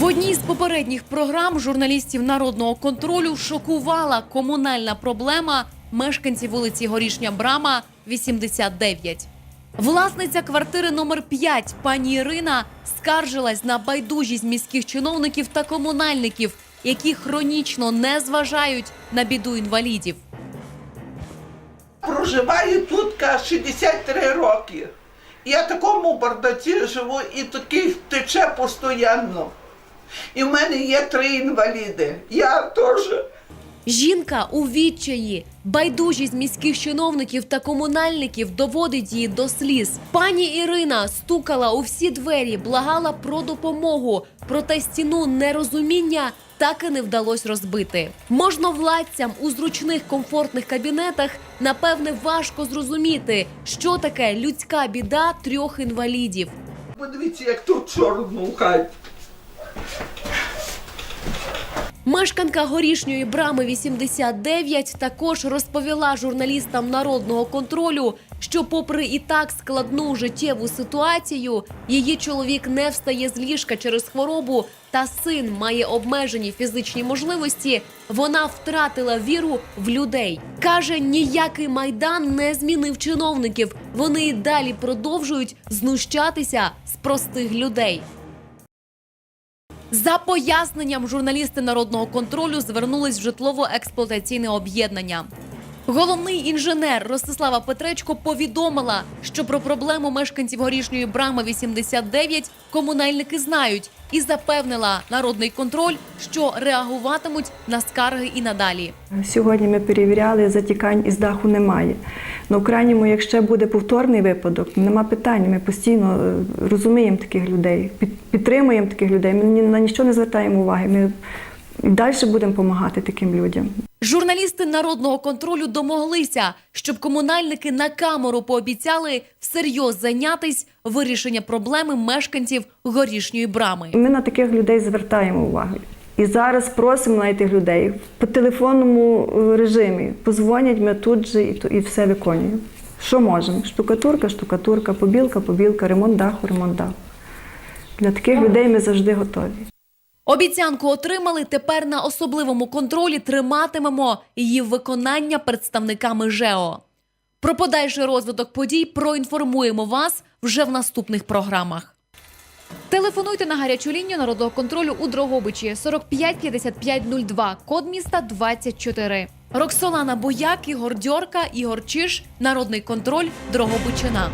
В одній з попередніх програм журналістів народного контролю шокувала комунальна проблема мешканців вулиці Горішня Брама, 89. Власниця квартири номер 5 пані Ірина скаржилась на байдужість міських чиновників та комунальників, які хронічно не зважають на біду інвалідів. Проживаю тут ка 63 роки. Я такому бардаці живу і такий тече постійно. І в мене є три інваліди. Я теж. Жінка у відчаї. Байдужість міських чиновників та комунальників доводить її до сліз. Пані Ірина стукала у всі двері, благала про допомогу. Проте стіну нерозуміння так і не вдалося розбити. Можновладцям у зручних комфортних кабінетах напевне важко зрозуміти, що таке людська біда трьох інвалідів. Подивіться, як тут хаті. Мешканка горішньої брами 89 також розповіла журналістам народного контролю, що, попри і так складну життєву ситуацію, її чоловік не встає з ліжка через хворобу, та син має обмежені фізичні можливості. Вона втратила віру в людей. каже, ніякий майдан не змінив чиновників. Вони і далі продовжують знущатися з простих людей. За поясненням журналісти народного контролю звернулись в житлово-експлуатаційне об'єднання. Головний інженер Ростислава Петречко повідомила, що про проблему мешканців горішньої брами 89 комунальники знають і запевнила народний контроль, що реагуватимуть на скарги і надалі. Сьогодні ми перевіряли, затікань із даху немає. Ну, в крайньому, якщо буде повторний випадок, нема питань. Ми постійно е, розуміємо таких людей, під- підтримуємо таких людей. Ми на нічого не звертаємо уваги. Ми далі будемо допомагати таким людям. Журналісти народного контролю домоглися, щоб комунальники на камеру пообіцяли всерйоз зайнятись вирішення проблеми мешканців горішньої брами. Ми на таких людей звертаємо увагу. І зараз просимо на тих людей по телефонному е, режимі. Позвонять ми тут же і, все виконуємо. Що можемо? Штукатурка, штукатурка, побілка, побілка, ремонт даху, ремонт даху. Для таких людей ми завжди готові. Обіцянку отримали. Тепер на особливому контролі триматимемо її виконання представниками ЖЕО. Про подальший розвиток подій проінформуємо вас вже в наступних програмах. Телефонуйте на гарячу лінію народного контролю у Дрогобичі 45 55 02, код міста 24. Роксолана Бояк, Ігор Дьорка, Ігор Чиш, Народний контроль, Дрогобичина.